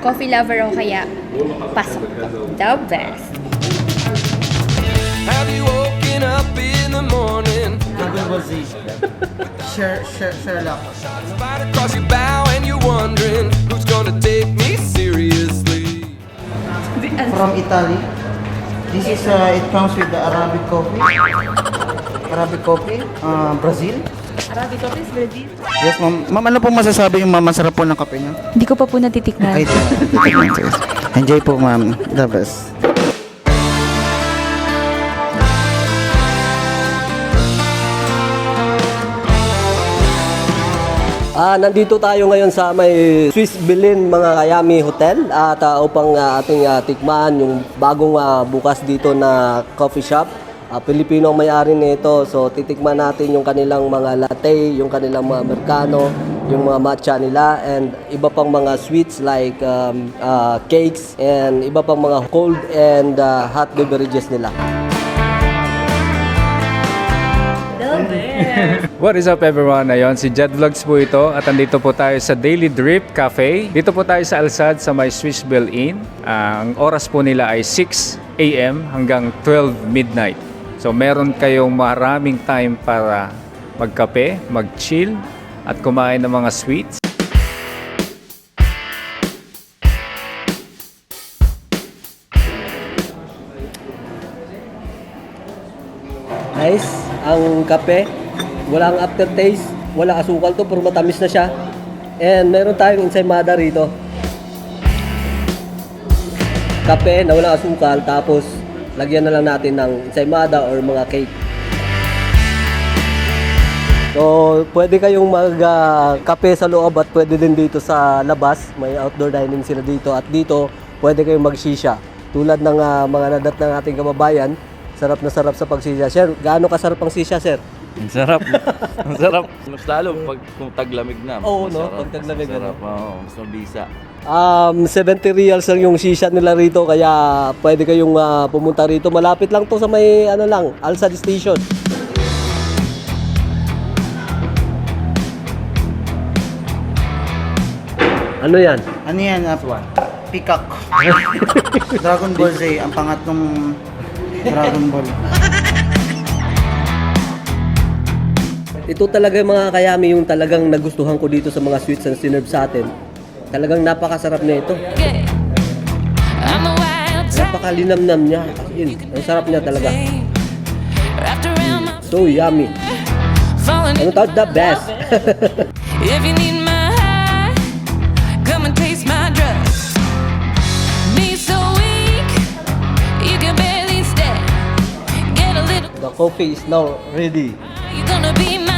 Coffee lover o kaya pasok to. The best. Have you woken up in the morning? Sher, Sher, Sherlock. Spider across your bow and you're wondering who's gonna take me seriously. From Italy. This is, uh, it comes with the Arabic coffee. Arabic coffee. Uh, Brazil. Arabic coffee is Brazil. Yes, ma'am. Ma'am, ano po masasabi yung ma'am? Masarap po ng kape niyo? Hindi ko pa po natitikman. Ay, Enjoy po, ma'am. The best. Ah, nandito tayo ngayon sa may Swiss Berlin mga Kayami Hotel at ah, upang ah, ating ah, tikman yung bagong ah, bukas dito na coffee shop. Ah, Pilipino ang may-ari nito. So titikman natin yung kanilang mga latte, yung kanilang mga americano, yung mga matcha nila and iba pang mga sweets like um, ah, cakes and iba pang mga cold and ah, hot beverages nila. What is up everyone? Ayon, si Jet Vlogs po ito at andito po tayo sa Daily Drip Cafe. Dito po tayo sa Alsad sa may Swiss Bell Inn. Ang oras po nila ay 6 a.m. hanggang 12 midnight. So meron kayong maraming time para magkape, mag-chill at kumain ng mga sweets. Nice. Ang kape, walang aftertaste, wala asukal to, pero matamis na siya. And meron tayong ensaymada rito. Kape na walang asukal, tapos lagyan na lang natin ng ensaymada or mga cake. So, pwede kayong mag-kape sa loob at pwede din dito sa labas. May outdoor dining sila dito. At dito, pwede kayong mag-shisha. Tulad ng ah, mga nadat ng ating kababayan, sarap na sarap sa pagsisha. Sir, gaano kasarap ang sisha, sir? Ang sarap. Ang sarap. Mas lalo pag kung taglamig na. mas Oo, no? masarap. Pag taglamig, Mas Sarap, ano? oo. Mas mabisa. Um, 70 reals lang yung shisha nila rito kaya pwede kayong ah, pumunta rito. Malapit lang to sa may ano lang, Alsad Station. Ano yan? Ano yan? Uh, Peacock. Dragon Ball Z. Ang pangatlong Dragon Ball. Ito talaga yung mga kayami yung talagang nagustuhan ko dito sa mga sweets na sinerve sa atin. Talagang napakasarap na ito. Napakalinamnam niya. As in, ang sarap niya talaga. My So yummy. Ano tawag? The best. If you need my high, come and taste my drugs. Me so weak, you can barely stand. Get a little. The coffee is now ready. You gonna be my